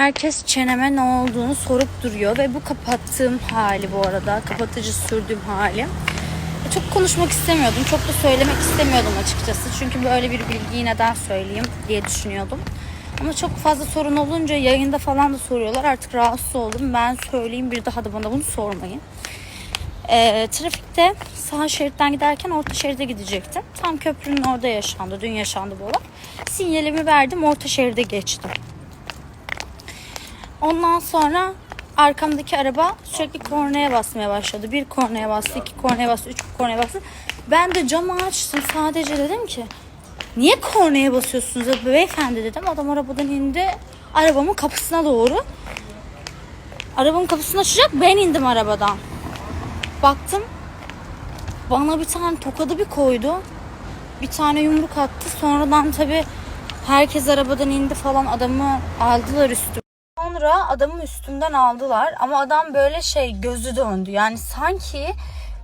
Herkes çeneme ne olduğunu sorup duruyor ve bu kapattığım hali bu arada. Kapatıcı sürdüğüm hali. E, Çok konuşmak istemiyordum. Çok da söylemek istemiyordum açıkçası. Çünkü böyle bir bilgiyi neden söyleyeyim diye düşünüyordum. Ama çok fazla sorun olunca yayında falan da soruyorlar. Artık rahatsız oldum. Ben söyleyeyim bir daha da bana bunu sormayın. E, trafikte sağ şeritten giderken orta şeride gidecektim. Tam köprünün orada yaşandı. Dün yaşandı bu olay. Sinyalimi verdim. Orta şeride geçtim. Ondan sonra arkamdaki araba sürekli kornaya basmaya başladı. Bir kornaya bastı, iki kornaya bastı, üç kornaya bastı. Ben de camı açtım. Sadece dedim ki niye kornaya basıyorsunuz be- beyefendi dedim. Adam arabadan indi. Arabamın kapısına doğru. Arabamın kapısını açacak. Ben indim arabadan. Baktım. Bana bir tane tokadı bir koydu. Bir tane yumruk attı. Sonradan tabii herkes arabadan indi falan. Adamı aldılar üstüme. Sonra adamı üstümden aldılar ama adam böyle şey gözü döndü. Yani sanki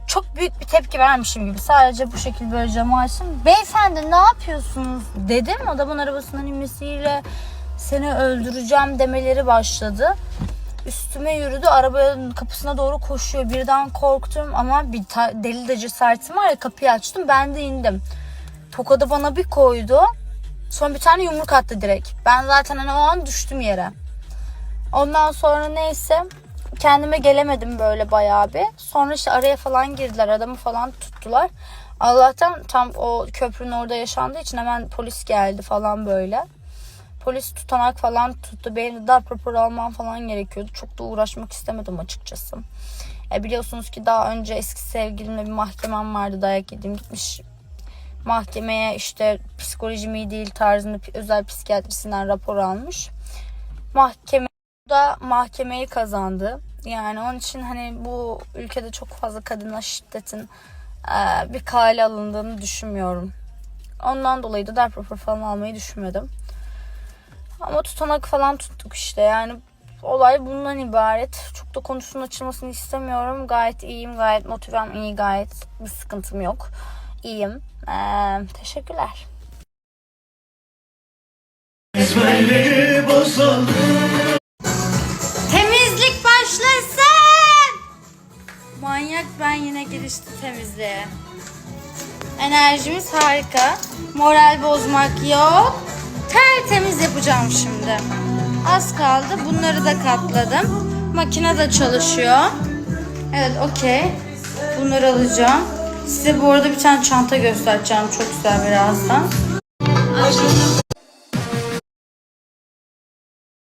çok büyük bir tepki vermişim gibi. Sadece bu şekilde böyle camı açtım. Beyefendi ne yapıyorsunuz dedim. Adamın arabasından inmesiyle seni öldüreceğim demeleri başladı. Üstüme yürüdü. Arabanın kapısına doğru koşuyor. Birden korktum ama bir deli de cesaretim var ya kapıyı açtım. Ben de indim. Tokadı bana bir koydu. Sonra bir tane yumruk attı direkt. Ben zaten hani o an düştüm yere. Ondan sonra neyse kendime gelemedim böyle bayağı bir. Sonra işte araya falan girdiler. Adamı falan tuttular. Allah'tan tam o köprünün orada yaşandığı için hemen polis geldi falan böyle. Polis tutanak falan tuttu. Benim de darp raporu almam falan gerekiyordu. Çok da uğraşmak istemedim açıkçası. E biliyorsunuz ki daha önce eski sevgilimle bir mahkemem vardı. Dayak yedim. Gitmiş mahkemeye işte psikolojim iyi değil tarzında özel psikiyatrisinden rapor almış. Mahkeme da mahkemeyi kazandı. Yani onun için hani bu ülkede çok fazla kadına şiddetin e, bir kale alındığını düşünmüyorum. Ondan dolayı da darp raporu falan almayı düşünmedim. Ama tutanak falan tuttuk işte yani olay bundan ibaret. Çok da konusunun açılmasını istemiyorum. Gayet iyiyim, gayet motivem iyi, gayet bir sıkıntım yok. İyiyim. Ee, teşekkürler. Girişti temizliğe. Enerjimiz harika. Moral bozmak yok. Tertemiz yapacağım şimdi. Az kaldı. Bunları da katladım. Makine de çalışıyor. Evet okey. Bunları alacağım. Size bu arada bir tane çanta göstereceğim. Çok güzel birazdan.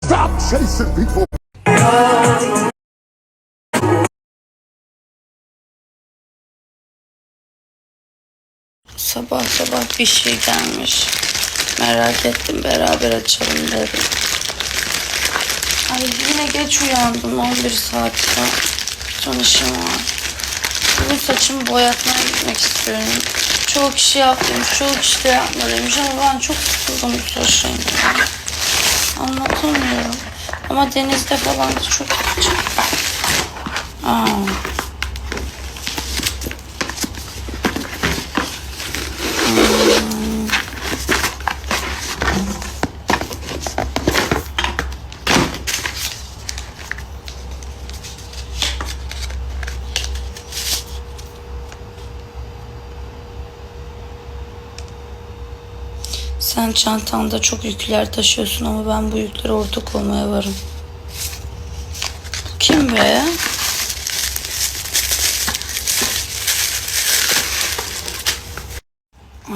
Stop chasing people. Sabah sabah bir şey gelmiş. Merak ettim beraber açalım dedim. Ay yine geç uyandım 11 saatte. Son işim var. Bugün saçımı boyatmaya gitmek istiyorum. Çoğu kişi yap demiş, çoğu kişi de yapma demiş ama ben çok sıkıldım bu saçımdan. Anlatamıyorum. Ama denizde falan çok sıcak. Aa. Sen çantanda çok yükler taşıyorsun ama ben bu yüklere ortak olmaya varım. Kim be?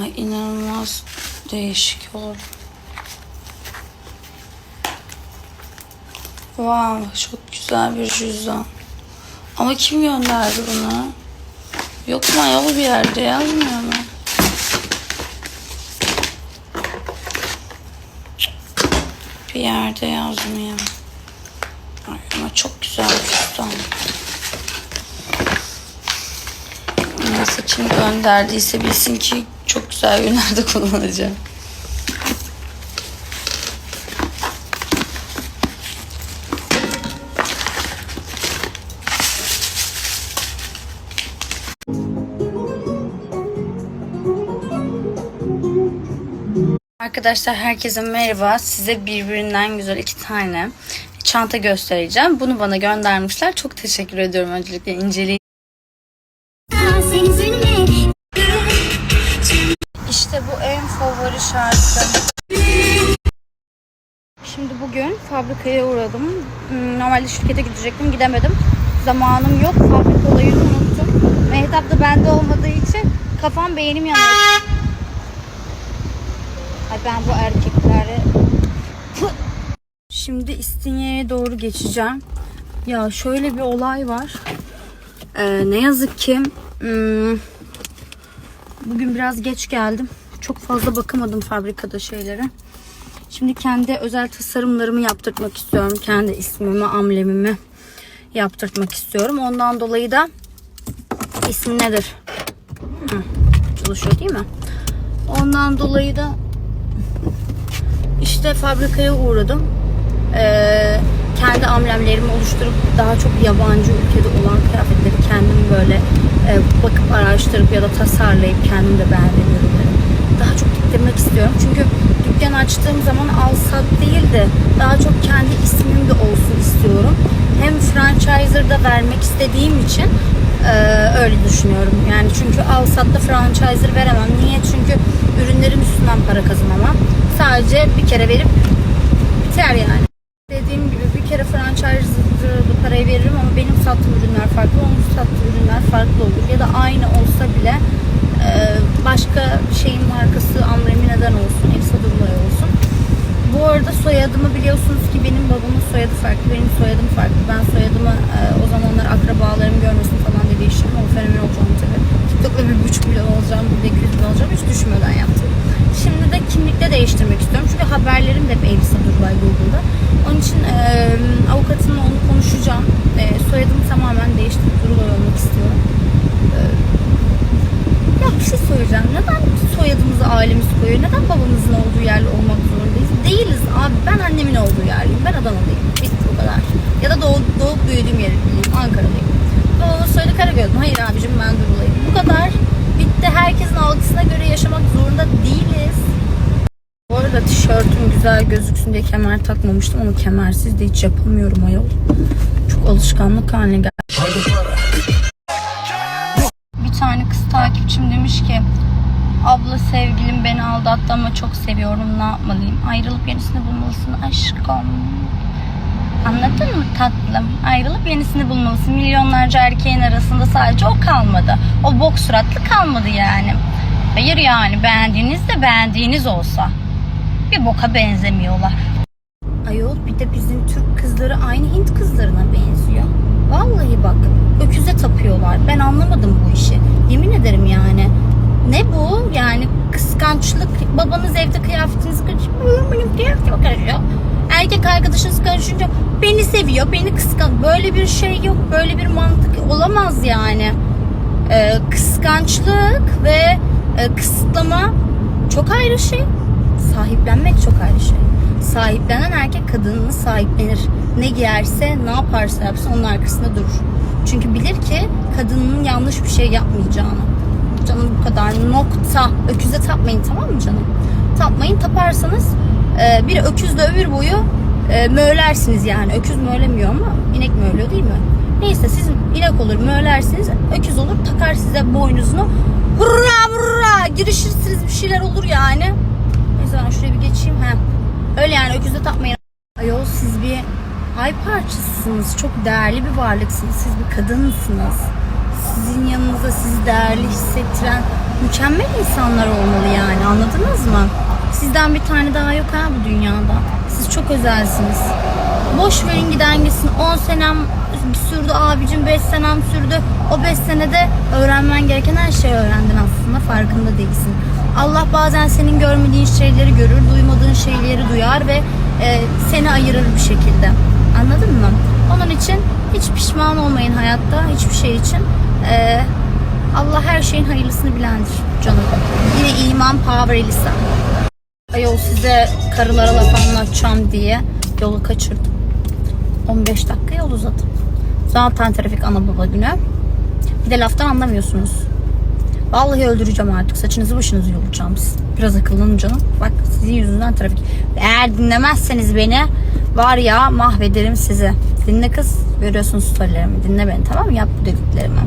Ay inanılmaz değişik oldu. Wow, çok güzel bir cüzdan. Ama kim gönderdi bunu? Yok mu ayol bir yerde yazmıyor mu? Bir yerde yazmıyor. Ay, ama çok güzel cüzdan. Neyse kim gönderdiyse bilsin ki çok güzel günlerde kullanacağım. Arkadaşlar herkese merhaba. Size birbirinden güzel iki tane çanta göstereceğim. Bunu bana göndermişler. Çok teşekkür ediyorum öncelikle inceleyin. İşte bu en favori şarkı. Şimdi bugün fabrikaya uğradım. Hmm, Normalde şirkete gidecektim, gidemedim. Zamanım yok, fabrika olayını unuttum. Mehtap da bende olmadığı için kafam beynim yanıyor. Ben bu erkeklere... Şimdi İstinye'ye doğru geçeceğim. Ya şöyle bir olay var. Ee, ne yazık ki hmm, bugün biraz geç geldim. Çok fazla bakamadım fabrikada şeylere. Şimdi kendi özel tasarımlarımı yaptırtmak istiyorum. Kendi ismimi, amblemimi yaptırtmak istiyorum. Ondan dolayı da isim nedir? Hı, çalışıyor değil mi? Ondan dolayı da işte fabrikaya uğradım. Ee, kendi amblemlerimi oluşturup daha çok yabancı ülkede olan kıyafetleri kendim böyle e, bakıp araştırıp ya da tasarlayıp kendim de beğendiğim daha çok diktirmek istiyorum. Çünkü dükkan açtığım zaman al sat değil de daha çok kendi ismim de olsun istiyorum. Hem franchiser'da vermek istediğim için e, öyle düşünüyorum. Yani çünkü al satta franchiser veremem. Niye? Çünkü ürünlerin üstünden para kazanamam. Sadece bir kere verip biter yani. Dediğim gibi bir kere franchiser'da parayı veririm ama benim sattığım ürünler farklı, onun sattığı ürünler farklı olur. Ya da aynı olsa bile e, başka şeyin markası amblemi neden olsun, Elsa Durlay olsun. Bu arada soyadımı biliyorsunuz ki benim babamın soyadı farklı, benim soyadım farklı. Ben soyadımı e, o zamanlar akrabalarım görmesin falan dediği için o fenomen olacağım tabii. TikTok'ta bir buçuk milyon olacağım, bir de 200 bin olacağım hiç düşünmeden yaptım. Şimdi de kimlikte değiştirmek istiyorum. Çünkü haberlerim de hep Elisa Durbay Google'da. Onun için e, avukatımla onu konuşacağım. E, soyadımı tamamen değiştirip Durbay olmak istiyorum. E, ya bir şey söyleyeceğim. Neden soyadımızı ailemiz koyuyor? Neden babamızın olduğu yerli olmak zorundayız? Değiliz abi. Ben annemin olduğu yerliyim. Ben Adana'dayım. Bitti bu kadar. Ya da doğup, doğup büyüdüğüm yerliyim. Ankara'dayım. Babamın soyadı Karagöz'üm. Hayır abicim ben Durulay'ım. Bu kadar. Bitti. Herkesin algısına göre yaşamak zorunda değiliz. Bu arada tişörtüm güzel gözüksün diye kemer takmamıştım ama kemersiz de hiç yapamıyorum ayol. Çok alışkanlık haline geldi. Bir tane kız takipçim demiş ki abla sevgilim beni aldattı ama çok seviyorum ne yapmalıyım? Ayrılıp yenisini bulmalısın aşkım. Anladın mı tatlım? Ayrılıp yenisini bulmalısın. Milyonlarca erkeğin arasında sadece o kalmadı. O bok suratlı kalmadı yani. Hayır yani beğendiğiniz de beğendiğiniz olsa. Bir boka benzemiyorlar. Ayol bir de bizim Türk kızları aynı Hint kızlarına benziyor. Vallahi bak öküze tapıyorlar. Ben anlamadım bu işi. Yemin ederim yani. Ne bu? Yani kıskançlık. Babanız evde kıyafetinizi kıyafetime karışıyor. Erkek arkadaşınız karışınca beni seviyor, beni kıskan. Böyle bir şey yok. Böyle bir mantık olamaz yani. Ee, kıskançlık ve e, kısıtlama çok ayrı şey. Sahiplenmek çok ayrı şey. Sahiplenen erkek kadınını sahiplenir. Ne giyerse, ne yaparsa yapsın onun arkasında durur. Çünkü bilir ki kadının yanlış bir şey yapmayacağını. Canım bu kadar nokta. Öküze tapmayın tamam mı canım? Tapmayın taparsanız e, bir öküzle ömür boyu e, yani. Öküz möğlemiyor ama inek möğlüyor değil mi? Neyse siz inek olur möğlersiniz. Öküz olur takar size boynuzunu. Hurra hurra girişirsiniz bir şeyler olur yani. Neyse ben şuraya bir geçeyim. He. Öyle yani öküzle takmayın. Ayol siz bir ay parçasısınız. Çok değerli bir varlıksınız. Siz bir kadınsınız. Sizin yanınızda sizi değerli hissettiren mükemmel insanlar olmalı yani. Anladınız mı? Sizden bir tane daha yok ha bu dünyada. Siz çok özelsiniz. Boş verin giden gitsin. 10 senem sürdü abicim 5 senem sürdü. O 5 senede öğrenmen gereken her şeyi öğrendin aslında farkında değilsin. Allah bazen senin görmediğin şeyleri görür, duymadığın şeyleri duyar ve e, seni ayırır bir şekilde. Anladın mı? Onun için hiç pişman olmayın hayatta hiçbir şey için. E, Allah her şeyin hayırlısını bilendir canım. Yine iman power Elisa. Ayol size karılara laf anlatacağım diye yolu kaçırdım. 15 dakika yol uzadım. Zaten trafik ana baba günü. Bir de laftan anlamıyorsunuz. Vallahi öldüreceğim artık. Saçınızı başınızı yolacağım. Biraz akıllanın canım. Bak sizin yüzünden trafik. Eğer dinlemezseniz beni var ya mahvederim sizi. Dinle kız. Görüyorsun storylerimi. Dinle beni tamam mı? Yap bu dediklerimi.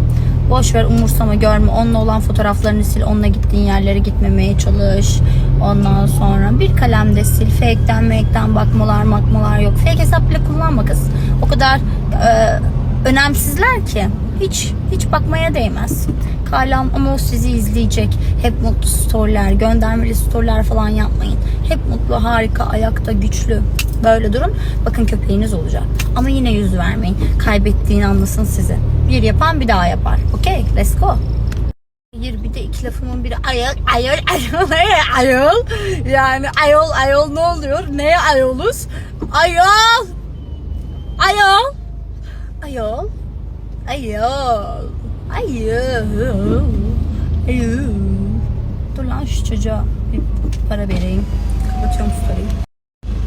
Boş ver umursama görme. Onunla olan fotoğraflarını sil. Onunla gittiğin yerlere gitmemeye çalış. Ondan sonra bir kalemde sil. Fake'ten make'ten bakmalar makmalar yok. Fake hesap bile kullanma kız. O kadar e, önemsizler ki. Hiç hiç bakmaya değmez. Kalam ama o sizi izleyecek. Hep mutlu storyler, göndermeli storyler falan yapmayın. Hep mutlu, harika, ayakta, güçlü. Böyle durun. Bakın köpeğiniz olacak. Ama yine yüz vermeyin. Kaybettiğini anlasın sizi. Bir yapan bir daha yapar. Okey, let's go. Bir, bir de iki lafımın biri ayol, ayol, ayol, ayol? Yani ayol, ayol ne oluyor? Neye ayoluz? Ayol! Ayol! Ayol! Ayol! Ayol! Ayol! Dur lan şu çocuğa bir para vereyim. Kapatıyorum story'i.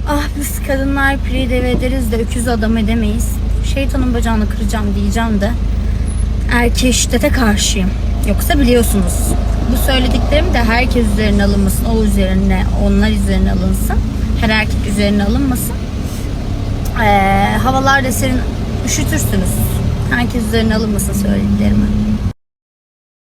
Ah biz kadınlar pire ederiz de öküz adam edemeyiz. Şeytanın bacağını kıracağım diyeceğim de erkeğe şiddete karşıyım. Yoksa biliyorsunuz bu söylediklerim de herkes üzerine alınmasın. O üzerine, onlar üzerine alınsın. Her erkek üzerine alınmasın. Ee, havalar da serin üşütürsünüz. Herkes üzerine alınmasın söylediklerimi.